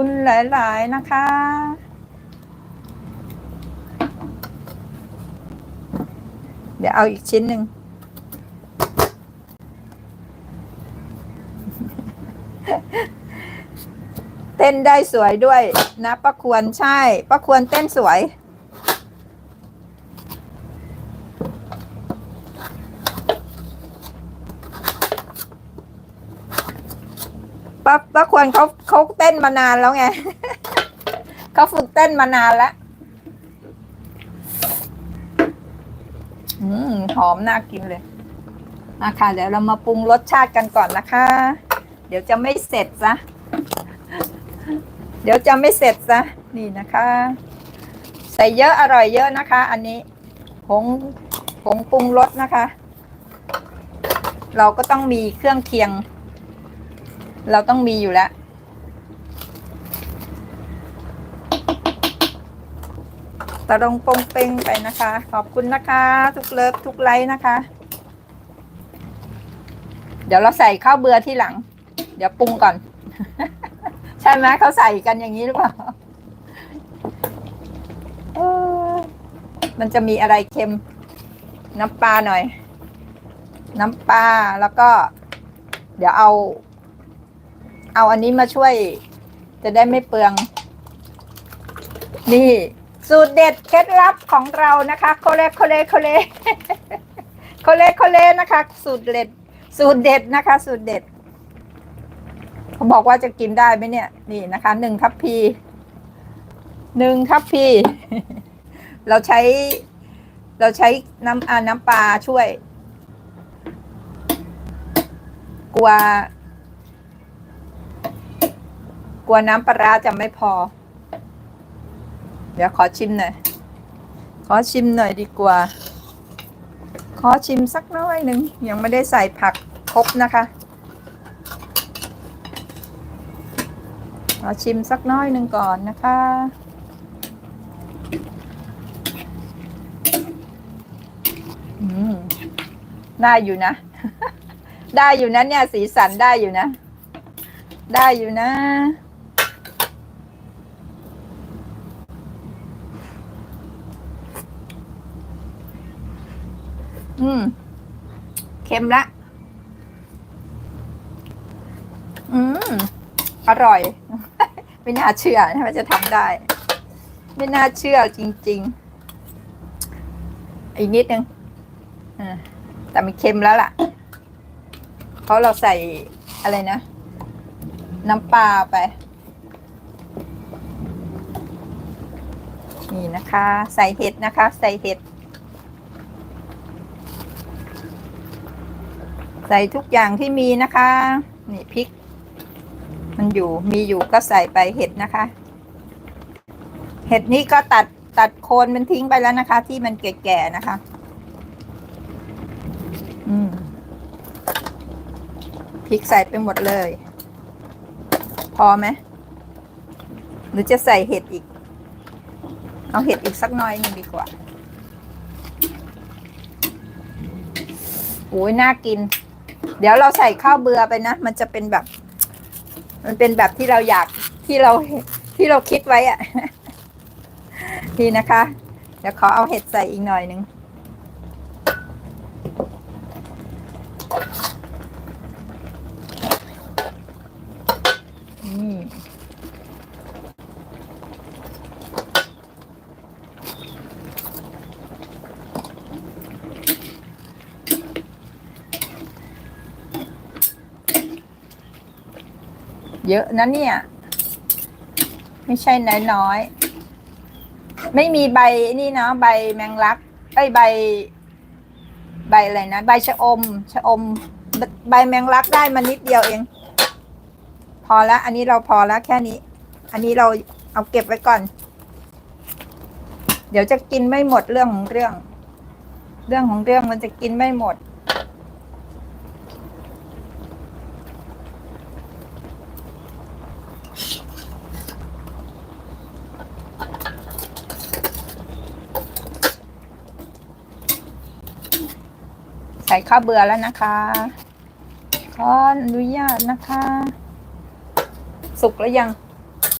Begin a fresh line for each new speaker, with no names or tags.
คุณหลาย ๆ นะคะ เดี๋ยวเอาอีกชิ้นหนึ่งเต้นได้สวยด้วยนะป้าควรใช่ป้าควรเต้นสวย ป้าป้าควรเขาเขาเต้นมานานแล้วไง เขาฝึกเต้นมานานแล้ว อืมหอมน่ากินเลยนะคะเดี๋ยวเรามาปรุงรสชาติกันก่อนนะคะ เดี๋ยวจะไม่เสร็จซะเดี๋ยวจะไม่เสร็จซะนี่นะคะ ใส่เยอะอร่อยเยอะนะคะ อันนี้ผงผงปรุงรสนะคะ เราก็ต้องมีเครื่องเคียง เราต้องมีอยู่แล้ว ตะลงปงเปงไปนะคะ ขอบคุณนะคะ ทุกเลิฟทุกไลค์นะคะ เดี๋ยวเราใส่ข้าวเบือที่หลัง เดี๋ยวปรุงก่อน ใช่ไหมเขาใส่กันอย่างนี้หรือเปล่ามันจะมีอะไรเค็ม น้ำปลาหน่อย น้ำปลาแล้วก็ เดี๋ยวเอา เอาอันนี้มาช่วย จะได้ไม่เปลือง นี่ สูตรเด็ดเคล็ดลับของเรานะคะโคเลโคเลโคเลโคเลโคเลนะคะ สูตรเด็ด สูตรเด็ดนะคะ สูตรเด็ดเขาบอกว่าจะกินได้ไหมเนี่ย นี่นะคะหนึ่งทัพพีหนึ่งทัพพี เราใช้ เราใช้น้ำอาน้ำปลาช่วย กลัว กลัวน้ำปลาร้าจะไม่พอ เดี๋ยวขอชิมหน่อย ขอชิมหน่อยดีกว่า ขอชิมสักน้อยหนึ่งยังไม่ได้ใส่ผักครบนะคะ ขอชิมสักน้อยหนึ่งก่อนนะคะอืมได้อยู่นะ ได้อยู่นะเนี่ยสีสันได้อยู่นะ ได้อยู่นะ อืม เค็มละ อืม อร่อย ไม่น่าเชื่อนะว่าจะทำได้ ไม่น่าเชื่อจริง ๆ อีกนิดนึงอ่าแต่มันเค็มแล้วล่ะ เพราะเราใส่อะไรนะ น้ำปลาไป นี่นะคะ ใส่เห็ดนะคะ ใส่เห็ด ใส่ทุกอย่างที่มีนะคะ นี่พริก มันอยู่มีอยู่ก็ใส่ไปเห็ดนะคะ เห็ดนี่ก็ตัดตัดโคนมันทิ้งไปแล้วนะคะ ที่มันแก่ๆนะคะ อืมพริกใส่ไปหมดเลย พอไหมหรือจะใส่เห็ดอีก เอาเห็ดอีกสักน้อยหนึงดีกว่าโอ้ยน่ากิน เดี๋ยวเราใส่ข้าวเบือไปนะ มันจะเป็นแบบ มันเป็นแบบที่เราอยากที่เราที่เราคิดไว้อะทีนะคะ เดี๋ยวขอเอาเห็ดใส่อีกหน่อยหนึ่งอืม เยอะนะเนี่ย ไม่ใช่น้อยๆไม่มีใบนี่เนาะใบแมงลักไอ้ใบ ใบอะไรนะใบชะอมชะอม ใบแมงลักได้มานิดเดียวเอง พอละอันนี้เราพอละแค่นี้ อันนี้เราเอาเก็บไว้ก่อน เดี๋ยวจะกินไม่หมดเรื่องของเรื่อง เรื่องของเรื่องมันจะกินไม่หมด ใส่ข้าวเบื่อแล้วนะคะ ขออนุญาตนะคะ สุกแล้วยัง